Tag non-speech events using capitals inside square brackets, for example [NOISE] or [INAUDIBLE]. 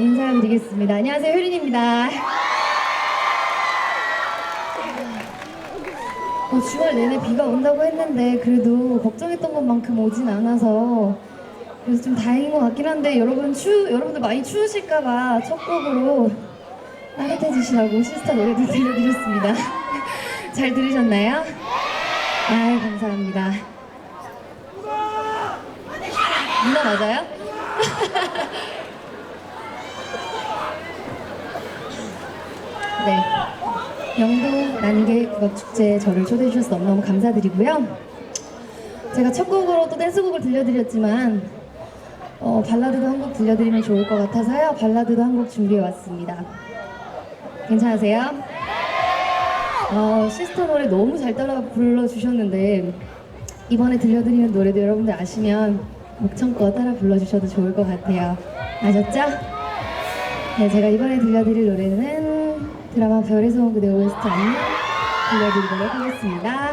인사드리겠습니다. 안녕하세요, 효린입니다. 어, 주말 내내 비가 온다고 했는데 그래도 걱정했던 것만큼 오진 않아서 그래서 좀 다행인 것 같긴 한데 여러분 추 여러분들 많이 추우실까봐 첫 곡으로 따뜻해지시라고 시스타 노래도 들려드렸습니다. [LAUGHS] 잘 들으셨나요? 아 감사합니다. 누나 맞아요? 네. 영도 난개 국악축제에 저를 초대해 주셔서 너무너무 감사드리고요. 제가 첫 곡으로 또 댄스곡을 들려드렸지만 어, 발라드도 한 곡 들려드리면 좋을 것 같아서요. 발라드도 한 곡 준비해 왔습니다. 괜찮으세요? 어, 시스터 노래 너무 잘 따라 불러주셨는데 이번에 들려드리는 노래도 여러분들 아시면 목청껏 따라 불러주셔도 좋을 것 같아요. 아셨죠? 네, 제가 이번에 들려드릴 노래는 드라마 별에서 온 그대 OST 안녕 들려드리도록 하겠습니다.